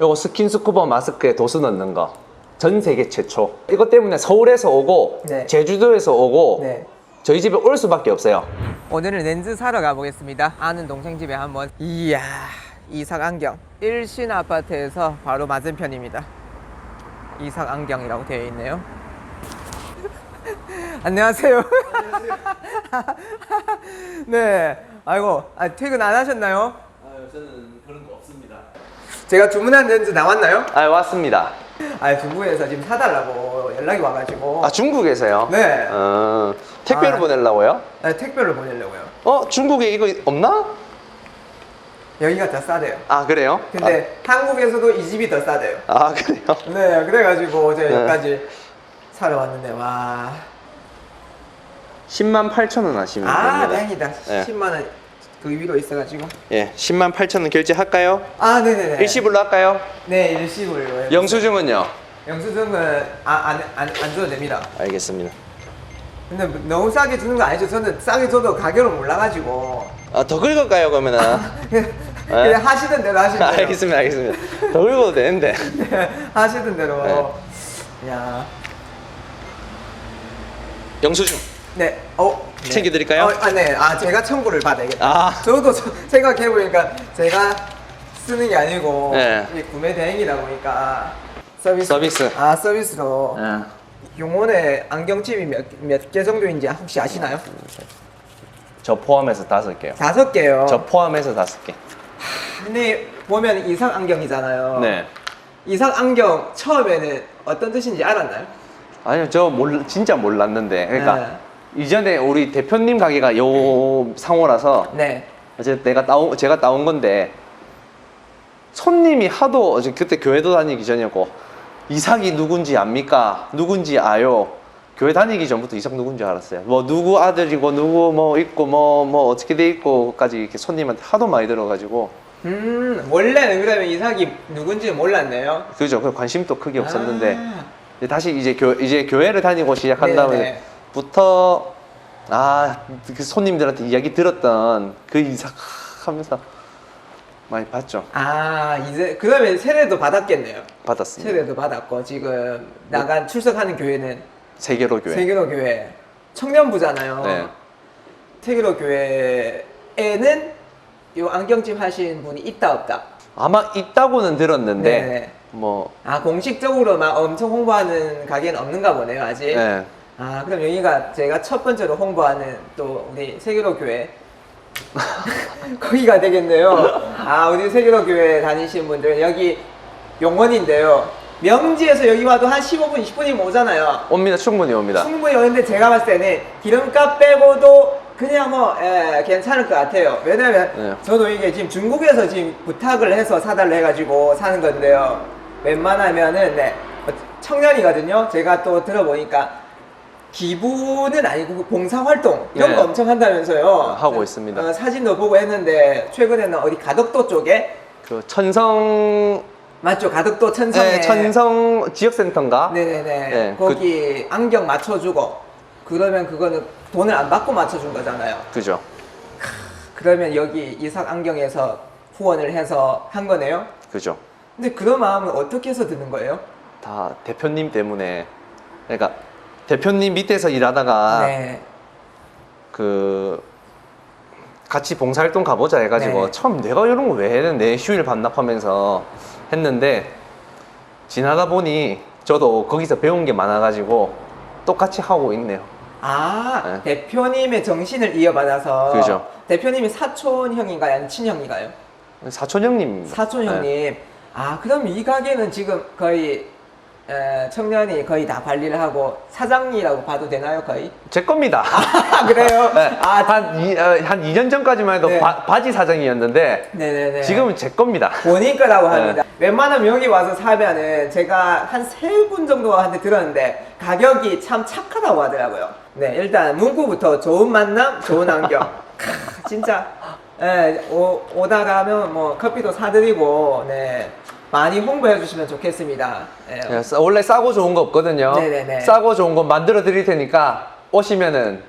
요거 스킨스쿠버 마스크에 도수 넣는 거. 전 세계 최초. 이것 때문에 서울에서 오고 네. 제주도에서 오고 네. 저희 집에 올 수밖에 없어요. 오늘은 렌즈 사러 가보겠습니다. 아는 동생 집에 한번. 이야, 이삭 안경. 일신 아파트에서 바로 맞은편입니다. 이삭 안경이라고 되어 있네요. 안녕하세요. 네. 아이고, 아, 퇴근 안 하셨나요? 저는 거 없습니다. 제가 주문한 렌즈 나왔나요? 아 왔습니다. 아, 중국에서 지금 사달라고 연락이 와가지고. 아 중국에서요? 네. 어, 택배로 아. 보내려고요? 네, 택배로 보내려고요. 어 중국에 이거 없나? 여기가 더 싸대요. 아 그래요? 근데 한국에서도 이 집이 더 싸대요. 아, 아, 그래요? 네, 그래가지고 어제 네. 여기까지 사러 왔는데 와. 10만 8천 원 하시면 아, 됩니다. 다행이다. 네. 10만 원 그 위로 있어가지고. 예, 10만 8천 원 결제할까요? 아, 네네네. 일시불로 할까요? 네, 일시불로. 영수증은요? 영수증은 아, 안, 안, 안 줘도 됩니다. 알겠습니다. 근데 너무 싸게 주는 거 아니죠? 저는 싸게 줘도 가격을 몰라가지고. 아, 더 긁을까요, 그러면은? 그냥, 그냥 하시던 대로 하시면 돼요. 네. 알겠습니다, 알겠습니다. 더 긁어도 되는데. 하시던 대로. 네. 야. 영수증 네. 어. 네. 챙겨드릴까요? 어, 아, 네. 아, 제가 청구를 받아야겠다. 아, 저도 저- 생각해보니까 제가 쓰는 게 아니고 네. 이게 구매 대행이다 보니까 서비스. 서비스. 아, 서비스로. 예. 용원에 안경집이 몇, 몇 개 정도인지 혹시 아시나요? 저 포함해서 다섯 개요. 다섯 개요. 저 포함해서 다섯 개. 근데 보면 이삭 안경이잖아요. 네. 이삭 안경 처음에는 어떤 뜻인지 알았나요? 아니요, 저 몰, 진짜 몰랐는데. 그러니까 네. 이전에 우리 대표님 가게가 요 상호라서 네. 어제 내가 따온 제가 따온 건데 손님이 하도 어제 그때 교회도 다니기 전이었고 이삭이 누군지 압니까? 누군지 아요? 교회 다니기 전부터 이삭 누군지 알았어요. 뭐 누구 아들이고 누구 뭐 있고 뭐뭐 어떻게 돼 있고까지 이렇게 손님한테 하도 많이 들어가지고 음, 원래는 그러면 이삭이 누군지 몰랐네요. 그죠? 그 관심도 크게 없었는데 아, 다시 이제 교 이제 교회를 다니고 시작한 네네. 다음에 부터 아 그 손님들한테 이야기 들었던 그 이삭 하면서 많이 봤죠. 아, 이제 그러면 세례도 받았겠네요. 받았습니다. 세례도 받았고 지금 나간 출석하는 교회는 세계로 교회. 세계로 교회 청년부잖아요. 네. 세계로 교회에는 요 안경집 하신 분이 있다 없다. 아마 있다고는 들었는데 네네. 뭐아 공식적으로 막 엄청 홍보하는 가게는 없는가 보네요 아직. 예. 아 그럼 여기가 제가 첫 번째로 홍보하는 또 우리 세계로 교회 거기가 되겠네요. 아 우리 세계로 교회 다니시는 분들 여기 용원인데요. 명지에서 여기 와도 한 15분 20분이면 오잖아요. 옵니다. 충분히 옵니다. 충분히 오는데 제가 봤을 때는 기름값 빼고도 그냥 뭐 예, 괜찮을 것 같아요. 왜냐면 네. 저도 이게 지금 중국에서 지금 부탁을 해서 사달라 해가지고 사는 건데요. 웬만하면은 네, 청년이거든요. 제가 또 들어보니까 기부는 아니고 그 봉사활동 이런 네. 거 엄청 한다면서요. 하고 있습니다. 어, 사진도 보고 했는데 최근에는 어디 가덕도 쪽에 그 천성 맞죠? 가덕도 천성에 네, 천성 지역센터인가? 네네네. 네, 거기 안경 맞춰주고 그러면 그거는 돈을 안 받고 맞춰준 거잖아요. 그죠. 그러면 여기 이삭 안경에서 후원을 해서 한 거네요. 그죠. 근데 그런 마음은 어떻게 해서 드는 거예요? 다 대표님 때문에 그러니까 대표님 밑에서 일하다가 네. 그 같이 봉사활동 가보자 해가지고 네. 처음 내가 이런 거 왜 했는데 휴일 반납하면서 했는데 지나다 보니 저도 거기서 배운 게 많아가지고 똑같이 하고 있네요. 아 대표님의 정신을 이어받아서 네. 그죠. 대표님이 사촌 형인가요? 아니면 친형인가요? 사촌 형님. 사촌 네. 형님. 아 그럼 이 가게는 지금 거의 에, 청년이 거의 다 관리를 하고 사장이라고 봐도 되나요 거의? 제 겁니다. 아 그래요? 네, 아 한, 이, 어, 한 2년 전까지만 해도 네. 바, 바지 사장이었는데 네네네. 지금은 제 겁니다. 본인 거라고 네. 합니다. 웬만하면 여기 와서 사면은 제가 한 세 분 정도한테 들었는데 가격이 참 착하다고 하더라고요. 네, 일단 문구부터 좋은 만남, 좋은 안경. 크, 진짜 예, 오, 오다 가면 뭐 커피도 사드리고 네. 많이 홍보해 주시면 좋겠습니다. 예. 예, 싸- 원래 싸고 좋은 거 없거든요. 네네네. 싸고 좋은 거 만들어 드릴 테니까 오시면은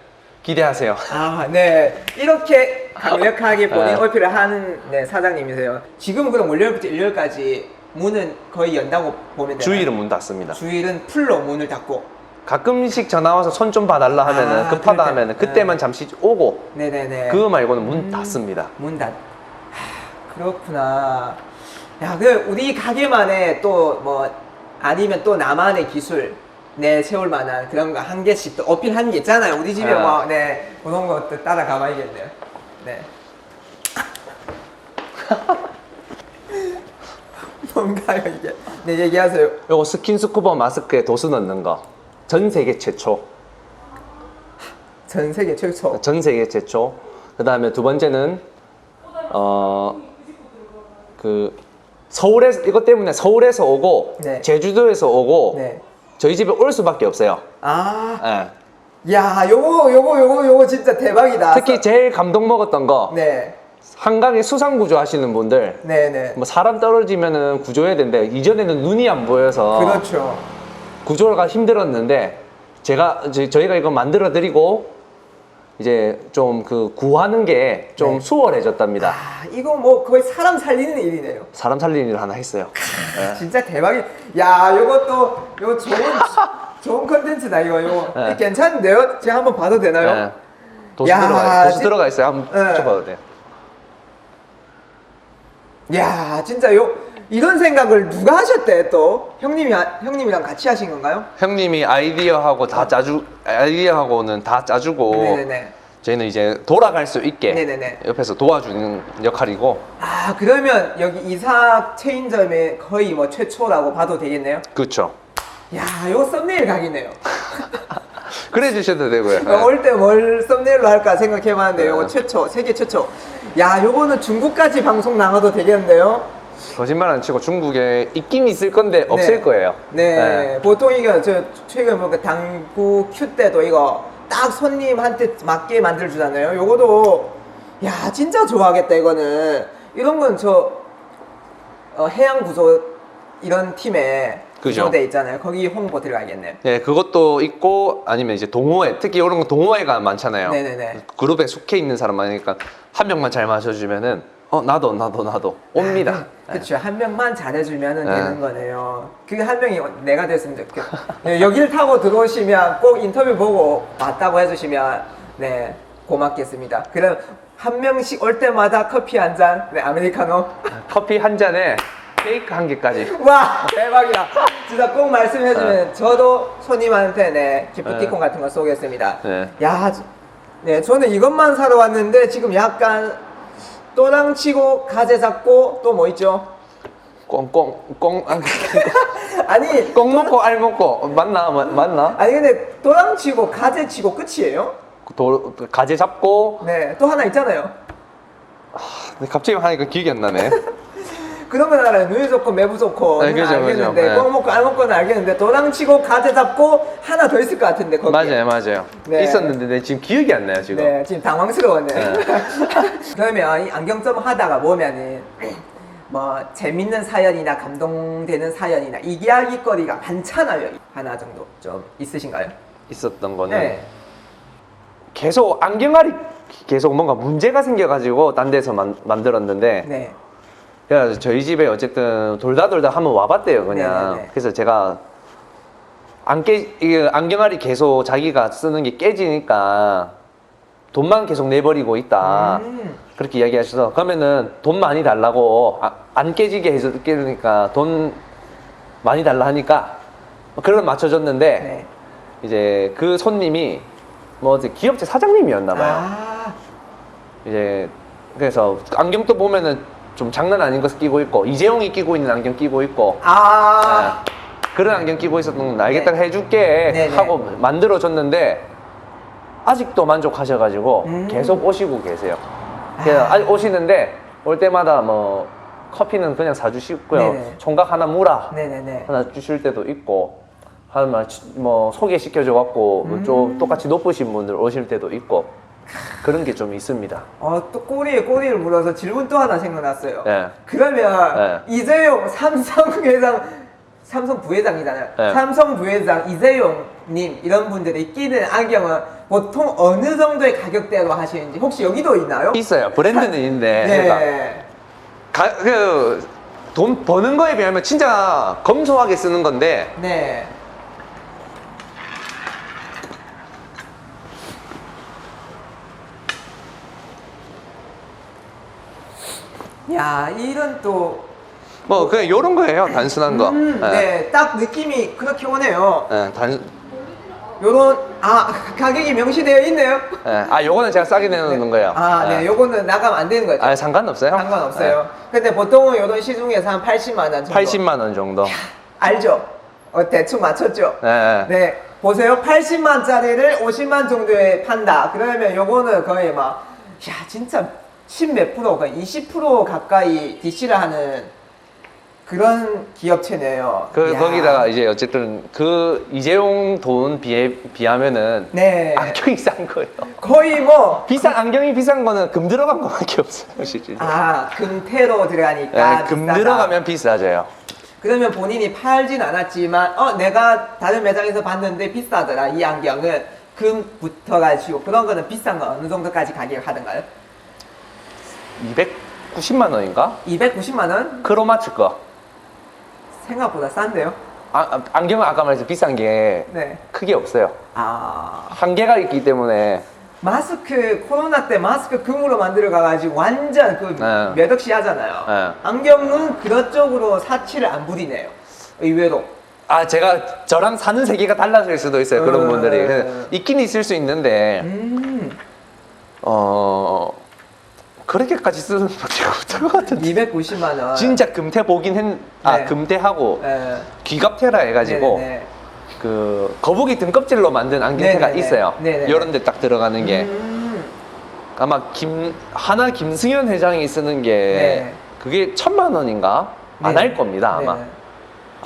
기대하세요. 아, 네. 이렇게 강력하게 본인 네. 어필을 하는 네, 사장님이세요. 지금 그럼 월요일부터 일요일까지 문은 거의 연다고 보면 되나요? 주일은 문 닫습니다. 주일은 풀로 문을 닫고. 가끔씩 전화 와서 손 좀 봐달라 하면은 아, 급하다 그럴 때. 하면은 그때만 잠시 오고 네네네. 그거 말고는 문 음. 닫습니다. 문 닫. 하, 그렇구나. 야, 그 우리 가게만의 또 뭐 아니면 또 나만의 기술 내 세울 만한 그런 거 한 개씩 또 어필하는 게 있잖아요. 우리 집에 아. 뭐, 네, 그런 것도 따라가 봐야겠네요. 네. 뭔가요, 이게? 네, 얘기하세요. 요거 스킨스쿠버 마스크에 도수 넣는 거. 전 세계 최초. 전 세계 최초. 전 세계 최초. 그 다음에 두 번째는, 어, 그, 서울에서, 이것 때문에 서울에서 오고, 네. 제주도에서 오고, 네. 저희 집에 올 수밖에 없어요. 아, 예. 야, 요거, 요거, 요거, 요거 진짜 대박이다. 특히 제일 감동 먹었던 거, 네, 한강에 수상 구조 하시는 분들, 네, 네. 뭐 사람 떨어지면은 구조해야 되는데, 이전에는 눈이 안 보여서 그렇죠. 구조가 힘들었는데, 제가, 저희- 저희가 이거 만들어 드리고, 이제 좀 그 구하는 게 좀 네. 수월해졌답니다. 아, 이거 뭐 거의 사람 살리는 일이네요. 사람 살리는 일 하나 했어요. 예. 진짜 대박이. 야, 요것도 요 좋은 좋은 컨텐츠다 이거. 이거 네. 괜찮은데요? 제가 한번 봐도 되나요? 예. 도수 야, 들어가 도수 진- 들어가 있어요. 한번 네. 쳐봐도 돼요. 야, 진짜 요 이런 생각을 누가 하셨대 또? 형님이 하- 형님이랑 같이 하신 건가요? 형님이 아이디어하고 다 짜주 아이디어하고는 다 짜주고 네네네. 저희는 이제 돌아갈 수 있게 네네네. 옆에서 도와주는 역할이고 아, 그러면 여기 이삭 체인점의 거의 뭐 최초라고 봐도 되겠네요? 그렇죠. 야, 요거 썸네일 각이네요. 그래 주셔도 되고요. 예. 올때 뭘 썸네일로 할까 생각해봤는데 요거 네. 최초 세계 최초 야 요거는 중국까지 방송 나가도 되겠는데요 거짓말 안 치고 중국에 있긴 있을 건데 없을 네. 거예요. 네 예. 보통 이거 저 최근 뭐그 당구 큐 때도 이거 딱 손님한테 맞게 만들어 주잖아요 요거도 야 진짜 좋아하겠다 이거는 이런 건저 어, 해양 구조 이런 팀에 그죠. 있잖아요 거기 홍보 들어가겠네요 예, 그것도 있고 아니면 이제 동호회 특히 이런 거 동호회가 많잖아요. 네네네. 그룹에 속해 있는 사람 많으니까 한 명만 잘 마셔주면은 어 나도 나도 나도 옵니다. 그렇죠. 한 명만 잘해주면 네. 되는 거네요. 그한 명이 내가 됐으면 좋겠. 네, 여기를 타고 들어오시면 꼭 인터뷰 보고 맞다고 해주시면 네 고맙겠습니다. 그럼 한 명씩 올 때마다 커피 한 잔, 네 아메리카노. 커피 한 잔에 케이크 한 개까지. 와 대박이다. 진짜 꼭 말씀해주면 저도 손님한테 네 기프티콘 네. 같은 거 쏘겠습니다. 네. 야, 저- 네 저는 이것만 사러 왔는데 지금 약간 또랑 치고 가재 잡고 또 뭐 있죠? 꽁꽁 꽁 아, 아니 꽁 먹고 알 먹고 맞나 맞- 맞나? 아니 근데 또랑 치고 가재 치고 끝이에요? 도, 가재 잡고 네, 또 하나 있잖아요. 갑자기 하니까 기억이 안 나네. 그런 건 알아요. 누이 좋고 매부 좋고 네, 그죠, 알겠는데. 네. 꽁 먹고 알 먹고는 알겠는데 도랑 치고 가재 잡고 하나 더 있을 것 같은데 거기. 맞아요 맞아요. 네. 있었는데 내 지금 기억이 안 나요 지금. 네, 지금 당황스러웠네. 네. 그러면 이 안경점 하다가 보면은 뭐 재밌는 사연이나 감동되는 사연이나 이야기거리가 많잖아요. 하나 정도 좀 있으신가요? 있었던 거는 네. 계속 안경알이 계속 뭔가 문제가 생겨가지고 딴 데서 만, 만들었는데 네. 그래서 저희 집에 어쨌든 돌다 돌다 한번 와봤대요 그냥 네네네. 그래서 제가 안 깨, 이게 안경알이 계속 자기가 쓰는 게 깨지니까 돈만 계속 내버리고 있다 음. 그렇게 이야기하셔서 그러면은 돈 많이 달라고 아, 안 깨지게 해서 깨니까 돈 많이 달라 하니까 그걸 맞춰줬는데 네. 이제 그 손님이 뭐 이제 기업체 사장님이었나 봐요. 아. 이제 그래서 안경도 보면은 좀 장난 아닌 거 끼고 있고 이재용이 끼고 있는 안경 끼고 있고 아. 네. 그런 안경 끼고 있었던 건 알겠다 네. 해줄게 네네. 하고 만들어 줬는데 아직도 만족하셔가지고 음. 계속 오시고 계세요. 그래서 아. 아직 오시는데 올 때마다 뭐 커피는 그냥 사주시고요. 네네. 총각 하나 무라 네네네. 하나 주실 때도 있고 하나 뭐 소개시켜줘 갖고 음. 좀 똑같이 높으신 분들 오실 때도 있고 그런 게 좀 있습니다. 어, 또 꼬리에 꼬리를 물어서 질문 또 하나 생각났어요. 네. 그러면 이재용 삼성 회장, 삼성 부회장이잖아요. 네. 삼성 부회장 이재용님 이런 분들이 끼는 안경은 보통 어느 정도의 가격대로 하시는지 혹시 여기도 있나요? 있어요. 브랜드는 있는데 네. 가, 그 돈 버는 거에 비하면 진짜 검소하게 쓰는 건데 네. 야, 이런 또 뭐 그냥 요런 거예요 단순한 거 음, 예. 네, 딱 느낌이 그렇게 오네요. 예, 단, 요런 아 가격이 명시되어 있네요. 예. 아 요거는 제가 싸게 내놓는 거예요 아, 네, 예. 요거는 나가면 안 되는 거죠. 아 상관없어요 상관없어요. 근데 보통은 요런 시중에서 한 80만 원 정도. 80만 원 정도 알죠? 어, 대충 맞췄죠? 예, 예. 네, 보세요. 80만짜리를 50만 정도에 판다. 그러면 요거는 거의 막, 야, 진짜 10몇 프로, 거의 20% 가까이 DC를 하는 그런 기업체네요. 그 야. 거기다가 이제 어쨌든 그 이재용 돈 비해 비하면은 네. 안경이 싼 거예요. 거의 뭐, 비싼 안경이 비싼 거는 금 들어간 거밖에 없어요, 실제. 아, 금태로 들어가니까. 네, 금 비싸다. 들어가면 비싸져요. 그러면 본인이 팔진 않았지만, 어, 내가 다른 매장에서 봤는데 비싸더라. 이 안경은 금 붙어가지고. 그런 거는 비싼 거 어느 정도까지 가격 하던가요? 290만 원인가? 290만 원? 크로마츠 거. 생각보다 싼데요? 아, 아, 안경은 아까 말했듯이 비싼 게 네. 크게 없어요. 아 한계가 있기 때문에 마스크 코로나 때 마스크 금으로 만들어 가가지고 완전 그 네. 몇 억씩 하잖아요. 네. 안경은 그런 쪽으로 사치를 안 부리네요. 의외로. 아 제가 저랑 사는 세계가 달라질 수도 있어요 그런 음. 분들이 그래서 있긴 있을 수 있는데 음. 어 그렇게까지 쓰는 없을 것 같은데 290만 원. 진짜 금태 보긴 했, 아 네. 금태하고 예. 귀갑태라 해가지고 네네네. 그 거북이 등껍질로 만든 안경테가 네네네. 있어요. 네네네. 이런 데 딱 들어가는 게 음. 아마 김 하나 김승현 회장이 쓰는 게 네. 그게 천만 원인가 안 네. 할 겁니다 아마 네네.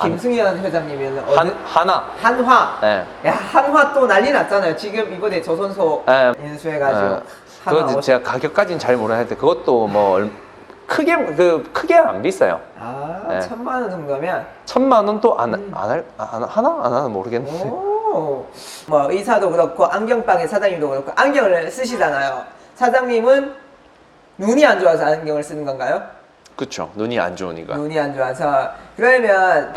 김승현 회장님은 어느 한 하나. 한화. 네. 야 한화 또 난리 났잖아요. 지금 이번에 조선소 네. 인수해가지고 네. 어- 제가 가격까지는 잘 모르는데 그것도 뭐 얼- 크게 그 크게 안 비싸요. 아 네. 천만 원 정도면 천만 원도 안 음. 안할 안 하나 안 하나 모르겠는데. 오, 뭐 의사도 그렇고 안경방의 사장님도 그렇고 안경을 쓰시잖아요. 사장님은 눈이 안 좋아서 안경을 쓰는 건가요? 그쵸 눈이 안 좋으니까. 눈이 안 좋아서 그러면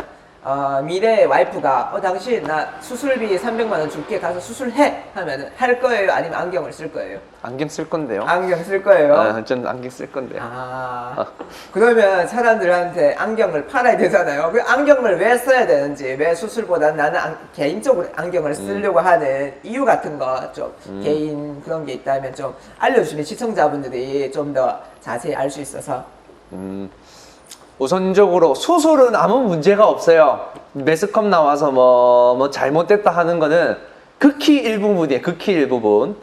어, 미래 와이프가 어 당신 나 수술비 300만 원 줄게 가서 수술해 하면은 할 거예요 아니면 안경을 쓸 거예요? 안경 쓸 건데요. 안경 쓸 거예요. 아, 전 안경 쓸 건데. 아, 그러면 사람들한테 안경을 팔아야 되잖아요. 그 안경을 왜 써야 되는지, 왜 수술보다는 나는 안- 개인적으로 안경을 쓰려고 하는 이유 같은 거 좀 개인 그런 게 있다면 좀 알려주시면 시청자분들이 좀 더 자세히 알 수 있어서. 음, 우선적으로 수술은 아무 문제가 없어요. 매스컴 나와서 뭐, 뭐 잘못됐다 하는 거는 극히 일부분이에요. 극히 일부분.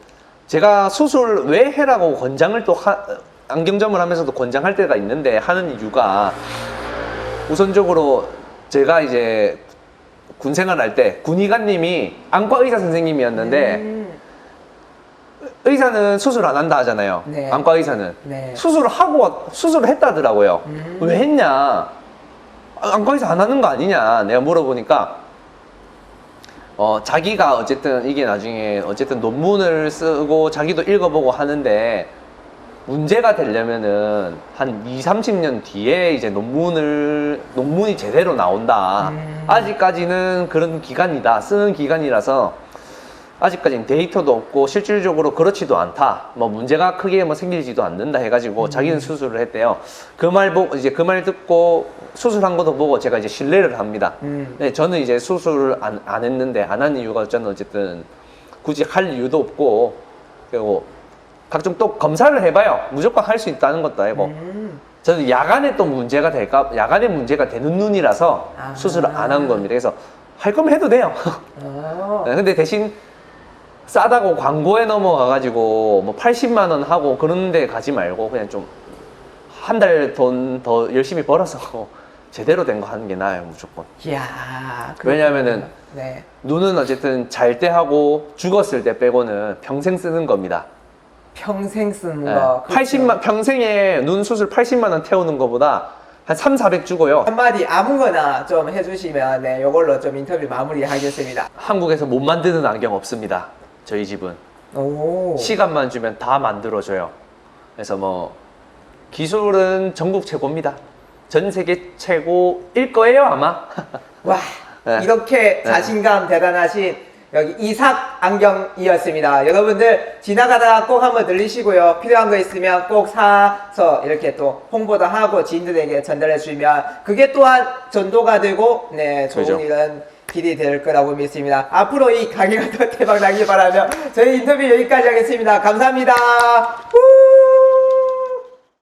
제가 수술 왜 해라고 권장을 또 하, 안경점을 하면서도 권장할 때가 있는데 하는 이유가 우선적으로 제가 이제 군 생활할 때 군의관님이 안과 의사 선생님이었는데 음, 의사는 수술 안 한다 하잖아요. 네. 안과 의사는. 네. 수술을 하고 왔- 수술을 했다더라고요. 음. 왜 했냐? 아, 안과에서 안 하는 거 아니냐? 내가 물어보니까 어 자기가 어쨌든 이게 나중에 어쨌든 논문을 쓰고 자기도 읽어보고 하는데 문제가 되려면은 한 2, 30년 뒤에 이제 논문을 논문이 제대로 나온다. 음. 아직까지는 그런 기간이다. 쓰는 기간이라서 아직까지는 데이터도 없고 실질적으로 그렇지도 않다. 뭐 문제가 크게 뭐 생기지도 않는다 해가지고 자기는 수술을 했대요. 그 말 보고 이제 그 말 듣고 수술한 것도 보고 제가 이제 신뢰를 합니다. 음. 네, 저는 이제 수술을 안, 안 했는데 안 한 이유가 저는 어쨌든 굳이 할 이유도 없고 그리고 각종 또 검사를 해봐요. 무조건 할 수 있다는 것도 아니고 음. 저는 야간에 또 문제가 될까 야간에 문제가 되는 눈이라서 아. 수술을 안 한 겁니다. 그래서 할 거면 해도 돼요. 어. 네, 근데 대신 싸다고 광고에 넘어가가지고 뭐 80만 원 하고 그런 데 가지 말고 그냥 좀 한 달 돈 더 열심히 벌어서 제대로 된 거 하는 게 나아요 무조건. 이야. 왜냐면은 네. 눈은 어쨌든 잘 때 하고 죽었을 때 빼고는 평생 쓰는 겁니다. 평생 쓰는 네. 거. 그렇죠. 80만 평생에 눈 수술 80만 원 태우는 것보다 한 3, 400 주고요. 한마디 아무거나 좀 해주시면 네, 요걸로 좀 인터뷰 마무리하겠습니다. 한국에서 못 만드는 안경 없습니다. 저희 집은 오. 시간만 주면 다 만들어줘요. 그래서 뭐 기술은 전국 최고입니다. 전 세계 최고일 거예요 아마. 와 네. 이렇게 자신감 대단하신 여기 이삭 안경이었습니다. 여러분들 지나가다가 꼭 한번 들리시고요. 필요한 거 있으면 꼭 사서 이렇게 또 홍보도 하고 지인들에게 전달해 주시면 그게 또한 전도가 되고 네 좋은 그죠. 일은 길이 될 거라고 믿습니다. 앞으로 이 가게가 더 대박 나길 바라며 저희 인터뷰 여기까지 하겠습니다. 감사합니다. 우!